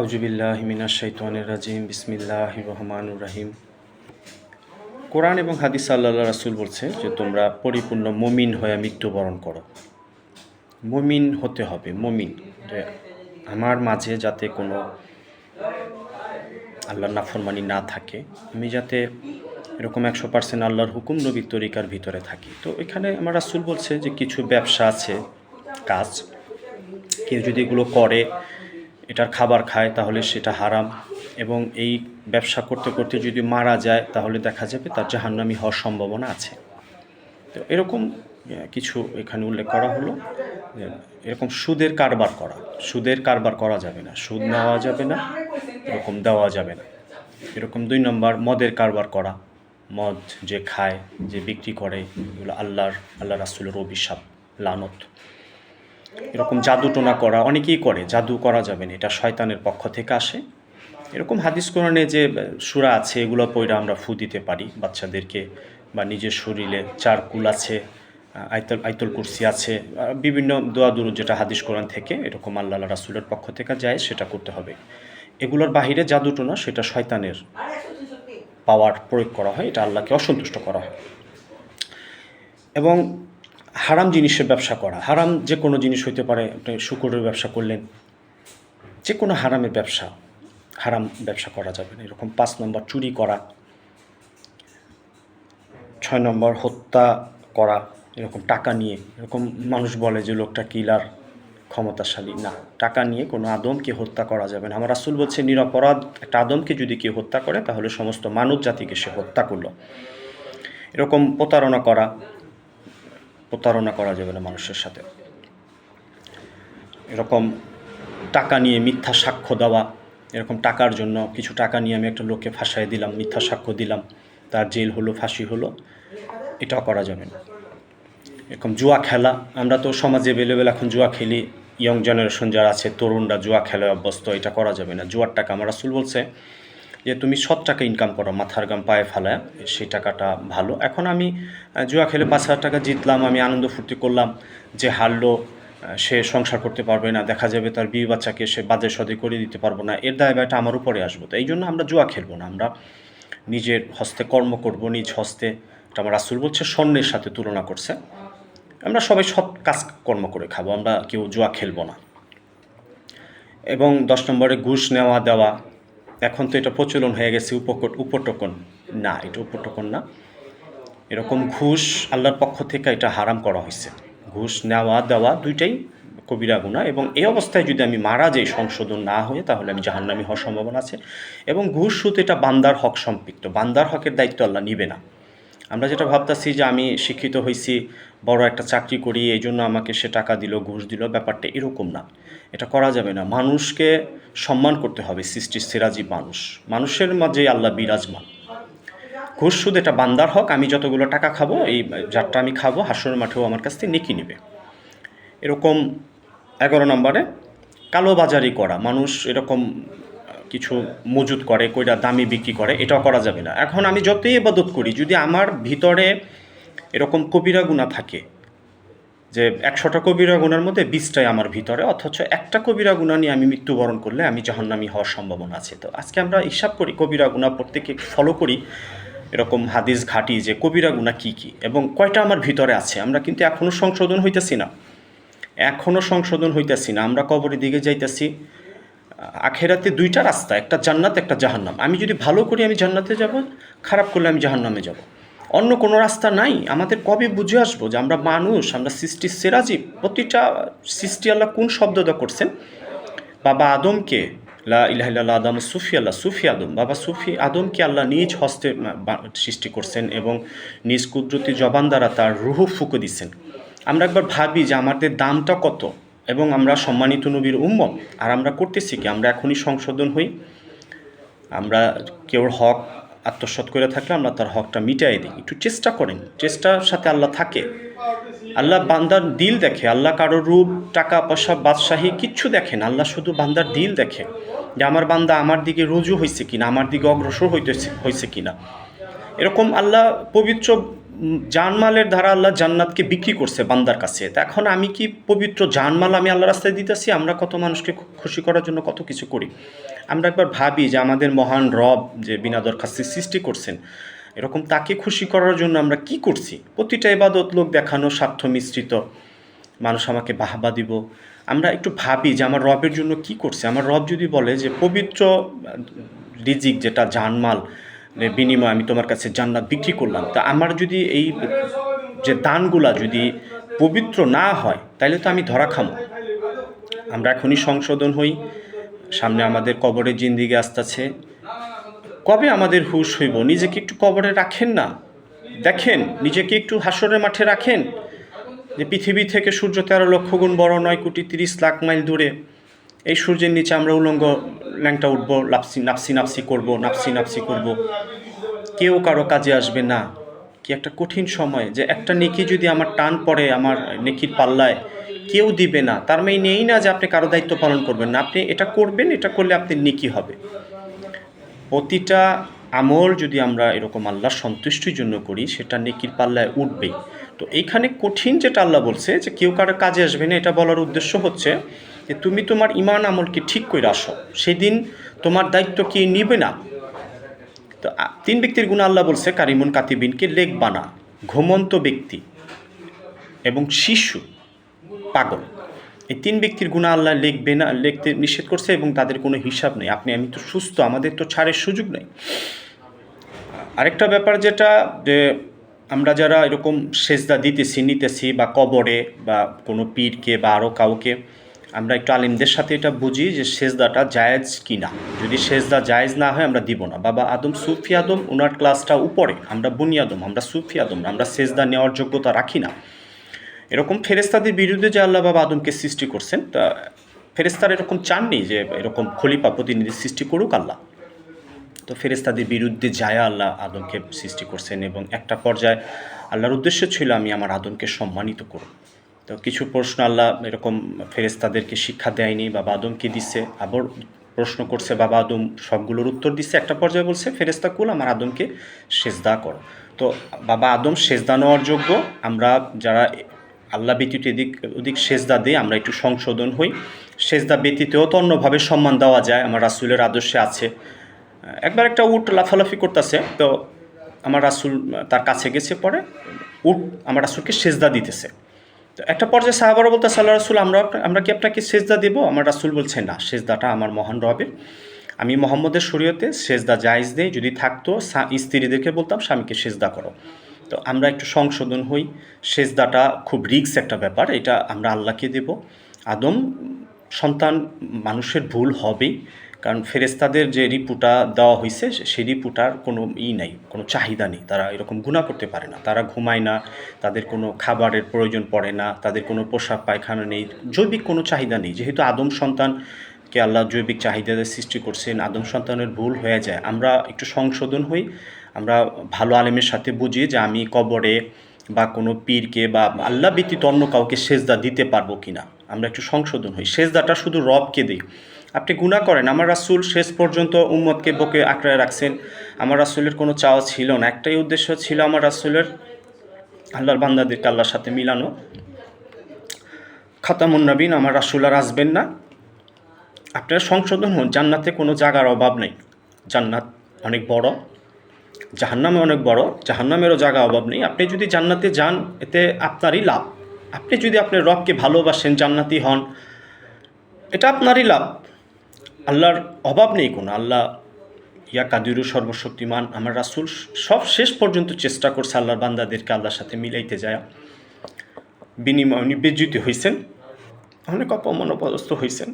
আউজুবিল্লাহ মিনাশ শাইতানির রাজিম বিসমিল্লাহ রহমানুর রাহিম। কোরআন এবং হাদিস আল্লাহ রাসুল বলছে যে, তোমরা পরিপূর্ণ মমিন হয়ে মৃত্যুবরণ করো। মমিন হতে হবে, মমিন। আমার মাঝে যাতে কোনো আল্লাহর নাফরমানি না থাকে, আমি যাতে এরকম একশো পার্সেন্ট আল্লাহর হুকুম নবীর তরিকার ভিতরে থাকি। তো এখানে আমার রাসুল বলছে যে, কিছু ব্যবসা আছে, কাজ। কেউ যদি এগুলো করে এটার খাবার খায়, তাহলে সেটা হারাম। এবং এই ব্যবসা করতে করতে যদি মারা যায়, তাহলে দেখা যাবে তার জাহান্নামি হওয়ার সম্ভাবনা আছে। তো এরকম কিছু এখানে উল্লেখ করা হলো। এরকম সুদের কারবার করা। সুদের কারবার করা যাবে না। সুদ নেওয়া যাবে না, এরকম দেওয়া যাবে না। এরকম দুই নম্বর, মদের কারবার করা। মদ যে খায়, যে বিক্রি করে, এগুলো আল্লাহর, আল্লাহ রাসুলের অভিশাপ, লানত। এরকম জাদু টোনা করা, অনেকেই করে, জাদু করা যাবে না, এটা শয়তানের পক্ষ থেকে আসে। এরকম হাদিস কোরআনে যে সুরা আছে, এগুলো পইরা আমরা ফু দিতে পারি বাচ্চাদেরকে, বা নিজের শরীরে চার কুল আছে আইতল আইতল কুরসি আছে বিভিন্ন দোয়া দুরু যেটা হাদিস কোরআন থেকে, এরকম আল্লাহ রাসুলের পক্ষ থেকে যায়, সেটা করতে হবে। এগুলোর বাহিরে জাদু টোনা, সেটা শয়তানের পাওয়ার প্রয়োগ করা হয়, এটা আল্লাহকে অসন্তুষ্ট করা হয়। এবং হারাম জিনিসের ব্যবসা করা। হারাম যে কোনো জিনিস হইতে পারে, আপনি শুকুরের ব্যবসা করলেন। যে কোনো হারামের ব্যবসা, হারাম ব্যবসা করা যাবে না। এরকম পাঁচ নম্বর চুরি করা, ছয় নম্বর হত্যা করা, এরকম টাকা নিয়ে। এরকম মানুষ বলে যে লোকটা কিলার, ক্ষমতাশালী। না, টাকা নিয়ে কোনো আদমকে হত্যা করা যাবে না। আমার রাসুল বলছে, নিরপরাধ একটা আদমকে যদি কেউ হত্যা করে, তাহলে সমস্ত মানব জাতিকে সে হত্যা করল। এরকম প্রতারণা করা প্রতারণা করা যাবে না মানুষের সাথে। এরকম টাকা নিয়ে মিথ্যা সাক্ষ্য দেওয়া, এরকম টাকার জন্য কিছু টাকা নিয়ে আমি একটা লোককে ফাঁসাই দিলাম, মিথ্যা সাক্ষ্য দিলাম, তার জেল হলো, ফাঁসি হলো, এটাও করা যাবে না। এরকম জুয়া খেলা, আমরা তো সমাজে বেলেবেল এখন জুয়া খেলি ইয়ং জেনারেশন যারা আছে, তরুণরা জুয়া খেলায় অভ্যস্ত, এটা করা যাবে না। জুয়ার টাকা আমার রাসুল বলছে যে তুমি সৎ টাকা ইনকাম করো, মাথার গাম পায়ে ফেলায় সেই টাকাটা ভালো। এখন আমি জুয়া খেলে পাঁচ হাজার টাকা জিতলাম, আমি আনন্দ ফুর্তি করলাম যে হারলো সে সংসার করতে পারবে না, দেখা যাবে তার বিয়ে বাচ্চাকে সে বাজে সদে করে দিতে পারব না, এর দায় ব্যয়টা আমার উপরে আসব। তো এই জন্য আমরা জুয়া খেলব না, আমরা নিজের হস্তে কর্ম করব, নিজ হস্তে, এটা আমার রাসুল বলছে, স্বর্ণের সাথে তুলনা করছে। আমরা সবাই সৎ কাজ কর্ম করে খাব, আমরা কেউ জুয়া খেলব না। এবং দশ নম্বরে ঘুষ নেওয়া দেওয়া এখন তো এটা প্রচলন হয়ে গেছে উপকট, উপটকন। না, এটা উপটকন না। এরকম ঘুষ আল্লাহর পক্ষ থেকে এটা হারাম করা হয়েছে। ঘুষ নেওয়া দেওয়া দুইটাই কবিরা গুণা এবং এই অবস্থায় যদি আমি মারা যাই, সংশোধন না হয়ে, তাহলে আমি জাহান্নামি হওয়ার সম্ভাবনা আছে। এবং ঘুষ সুদ এটা বান্দার হক সম্পৃক্ত। বান্দার হকের দায়িত্ব আল্লাহ নিবে না। আমরা যেটা ভাবতাছি যে আমি শিক্ষিত হয়েছি বড় একটা চাকরি করি, এই জন্য আমাকে সে টাকা দিল, ঘুষ দিল, ব্যাপারটা এরকম না। এটা করা যাবে না। মানুষকে সম্মান করতে হবে সৃষ্টির সেরাজি মানুষ। মানুষের মাঝে আল্লাহ বিরাজমান। ঘুষ সুদ এটা বান্দার হক, আমি যতগুলো টাকা খাব, এই যারটা আমি খাব হাসনের মাঠেও আমার কাছ থেকে নেকি নেবে। এরকম এগারো নম্বরে কালোবাজারি করা। মানুষ এরকম কিছু মজুত করে কইটা দামি বিক্রি করে, এটাও করা যাবে না। এখন আমি যতই এবাদত করি, যদি আমার ভিতরে এরকম কবিরা গুণা থাকে, যে একশোটা কবিরা গুণার মধ্যে বিশটাই আমার ভিতরে, অথচ একটা কবিরা গুণা নিয়ে আমি মৃত্যুবরণ করলে আমি জাহান্নামি হওয়ার সম্ভাবনা আছে। তো আজকে আমরা হিসাব করি, কবিরা গুণা প্রত্যেকে ফলো করি, এরকম হাদিস ঘাটি যে কবিরা গুণা কী কী, এবং কয়টা আমার ভিতরে আছে, আমরা কিন্তু এখনও সংশোধন হইতেছি না। এখনও সংশোধন হইতেছি না, আমরা কবরের দিকে যাইতেছি আখেরাতে দুইটা রাস্তা, একটা জান্নাত, একটা জাহান্নাম। আমি যদি ভালো করি আমি জান্নাতে যাব, খারাপ করলে আমি জাহান্নামে যাব। অন্য কোনো রাস্তা নাই। আমাদের কবে বুঝে আসব যে আমরা মানুষ, আমরা সৃষ্টির সেরাজীব প্রতিটা সৃষ্টি আল্লাহ কোন শব্দটা করছেন? বাবা আদমকে, লা ইলাহিল্লাহ আদম, সুফি আল্লাহ, সুফি আদম। বাবা সুফি আদমকে আল্লাহ নিজ হস্তে সৃষ্টি করছেন এবং নিজ কুদরতি জবান দ্বারা তার রুহ ফুকে দিচ্ছেন। আমরা একবার ভাবি যে আমাদের দামটা কত? এবং আমরা সম্মানিত নবীর উম্মত, আর আমরা করতেছি কি? আমরা এখনই সংশোধন হই। আমরা কেউর হক আত্মসাৎ করে থাকলে আমরা তার হকটা মিটাই দিই। একটু চেষ্টা করেন, চেষ্টার সাথে আল্লাহ থাকে। আল্লাহ বান্দার দিল দেখে, আল্লাহ কারও রূপ, টাকা, পয়সা, বাদশাহী কিচ্ছু দেখেন। আল্লাহ শুধু বান্দার দিল দেখে যে আমার বান্দা আমার দিকে রুজু হয়েছে কিনা, আমার দিকে অগ্রসর হইতেছে হয়েছে কিনা। এরকম আল্লাহ পবিত্র জানমালের দ্বারা আল্লাহ জান্নাতকে বিক্রি করছে বান্দার কাছে। তা এখন আমি কি পবিত্র জানমাল আমি আল্লাহ রাস্তায় দিতেছি? আমরা কত মানুষকে খুশি করার জন্য কত কিছু করি? আমরা একবার ভাবি যে আমাদের মহান রব যে বিনা দরখাস্তে সৃষ্টি করছেন, এরকম তাকে খুশি করার জন্য আমরা কি করছি? প্রতিটা এবাদত লোক দেখানো, স্বার্থ মিশ্রিত। মানুষ আমাকে বাহবা দিব। আমরা একটু ভাবি যে আমার রবের জন্য কি করছে? আমার রব যদি বলে যে পবিত্র রিজিক যেটা জানমাল বিনিময়ে আমি তোমার কাছে জান্নাত বিক্রি করলাম। তা আমার যদি এই যে দানগুলা যদি পবিত্র না হয় তাহলে তো আমি ধরা খামো। আমরা এখনই সংশোধন হই। সামনে আমাদের কবরের জিন্দিগি আসতেছে। কবে আমাদের হুশ হইব? নিজেকে একটু কবরে রাখেন না। দেখেন, নিজেকে একটু হাসরের মাঠে রাখেন। যে পৃথিবী থেকে সূর্য তেরো লক্ষ গুণ বড়, নয় কোটি তিরিশ লাখ মাইল দূরে। এই সূর্যের নিচে আমরা উলঙ্গ ল্যাংটা উঠবো লাপসি নাপসি নাপসি করব নাপসি নাপসি করব। কেউ কারও কাজে আসবে না। কি একটা কঠিন সময় যে একটা নেকি যদি আমার টান পড়ে আমার নেকির পাল্লায়, কেউ দিবে না। তার মানে নেই না যে আপনি কারও দায়িত্ব পালন করবেন না। আপনি এটা করবেন, এটা করলে আপনি নেকি হবে। প্রতিটা আমল যদি আমরা এরকম আল্লাহর সন্তুষ্টির জন্য করি, সেটা নেকির পাল্লায় উঠবেই। তো এইখানে কঠিন যেটা আল্লাহ বলছে যে কেউ কারও কাজে আসবে না, এটা বলার উদ্দেশ্য হচ্ছে যে তুমি তোমার ইমান আমলকে ঠিক করে আসো। সেদিন তোমার দায়িত্ব কি নিবে না? তো তিন ব্যক্তির গুণ আল্লাহ বলছে, কারিমুন কাতিবিনকে লেখ বানা, ঘুমন্ত ব্যক্তি এবং শিশু, পাগল। এই তিন ব্যক্তির গুণা আল্লাহ লিখবে না লিখতে নিষেধ করছে এবং তাদের কোনো হিসাব নেই। আপনি, আমি তো সুস্থ, আমাদের তো ছাড়ের সুযোগ নেই। আরেকটা ব্যাপার যেটা, যে আমরা যারা এরকম সেজদা দিতেছি, নিতেছি বা কবরে বা কোনো পীরকে বা আরও কাউকে আমরা একটু আলিমদের সাথে এটা বুঝি যে সেজদাটা জায়েজ কি না যদি সেজদা জায়েজ না হয়, আমরা দিব না। বাবা আদম, সুফি আদম ওনার ক্লাসটা উপরে। আমরা বুনি আদম, আমরা সুফি আদম আমরা সেজদা নেওয়ার যোগ্যতা রাখি না। এরকম ফেরেস্তাদের বিরুদ্ধে যে আল্লাহ বাবা আদমকে সৃষ্টি করছেন, তা ফেরেস্তার এরকম চাননি যে এরকম খলিফা প্রতিনিধি সৃষ্টি করুক আল্লাহ? তো ফেরেস্তাদের বিরুদ্ধে যায় আল্লাহ আদমকে সৃষ্টি করছেন এবং একটা পর্যায়ে আল্লাহর উদ্দেশ্য ছিল, আমি আমার আদমকে সম্মানিত করব। তো কিছু প্রশ্ন আল্লাহ এরকম ফেরেস্তাদেরকে শিক্ষা দেয়নি, বাবা আদমকে দিছে, আবার প্রশ্ন করছে, বাবা আদম সবগুলোর উত্তর দিচ্ছে একটা পর্যায়ে বলছে ফেরেস্তা কুল, আমার আদমকে সেজদা করো। তো বাবা আদম সেজদা নেওয়ার যোগ্য, আমরা যারা আল্লাহ ব্যতীত এদিক ওদিক সেজদা দিয়ে আমরা একটু সংশোধন হই। সেজদা ব্যতীতেও তো অন্যভাবে সম্মান দেওয়া যায়, আমার রাসুলের আদর্শে আছে। একবার একটা উট লাফালাফি করতেছে, তো আমার রাসুল তার কাছে গেছে পরে, উট আমার রাসুলকে সেজদা দিতেছে। একটা পর্যায়ে সাহাবারা বলতে সাল্লাহ রাসুল আমরা আমরা কি আপনাকে সেজদা দেবো? আমার রাসুল বলছে, না, সেজদাটা আমার মহান রবের। আমি মোহাম্মদের শরীয়তে সেজদা জায়েজ নেই। যদি থাকতো স্ত্রীদেরকে বলতাম, স্বামীকে সেজদা করো। তো আমরা একটু সংশোধন হই। সেজদাটা খুব রিক্স একটা ব্যাপার। এটা আমরা আল্লাহকে দেব। আদম, সন্তান, মানুষের ভুল হবেই। কারণ ফেরেস্তাদের যে রিপুটা দেওয়া হয়েছে সেই রিপুটার কোনো ই নাই, কোনো চাহিদা নেই। তারা এরকম গুণা করতে পারে না। তারা ঘুমায় না, তাদের কোনো খাবারের প্রয়োজন পড়ে না, তাদের কোনো পোশাক, পায়খানা নেই, জৈবিক কোনো চাহিদা নেই। যেহেতু আদম সন্তান কে আল্লাহ জৈবিক চাহিদাদের সৃষ্টি করছেন, আদম সন্তানের ভুল হয়ে যায়। আমরা একটু সংশোধন হই, আমরা ভালো আলেমের সাথে বুঝি যে আমি কবরে বা কোনো পীরকে বা আল্লাহ ব্যতীত অন্য কাউকে সেজদা দিতে পারব কি না আমরা একটু সংশোধন হই। সেজদাটা শুধু রবকে দিই। আপনি গুণা করেন। আমার রাসূল শেষ পর্যন্ত উম্মতকে বকে আঁকড়ায় রাখছেন। আমার রাসুলের কোনো চাওয়া ছিল না। একটাই উদ্দেশ্য ছিল আমার রাসূলের আল্লাহর বান্দাদেরকে আল্লাহর সাথে মিলানো। খাতামুন আমার রাসূল আর আসবেন না। আপনারা সংশোধন হন, জান্নাতে কোনো জায়গার অভাব নেই। জান্নাত অনেক বড়, জাহান্নামে অনেক বড়, জাহান্নামেরও জায়গা অভাব নেই। আপনি যদি জান্নাতে যান, এতে আপনারই লাভ। আপনি যদি আপনার রবকে ভালোবাসেন, জান্নাতি হন, এটা আপনারই লাভ। আল্লাহর অভাব নেই কোনো। আল্লাহ ইয়া কাদিরু সর্বশক্তিমান, আমার রাসুল সব শেষ পর্যন্ত চেষ্টা করছে আল্লাহর বান্দাদেরকে আল্লাহর সাথে মিলাইতে যায়। বিনিময় উনি বেজ্যুতি হয়েছেন অনেক অপমান অপদস্থ হয়েছেন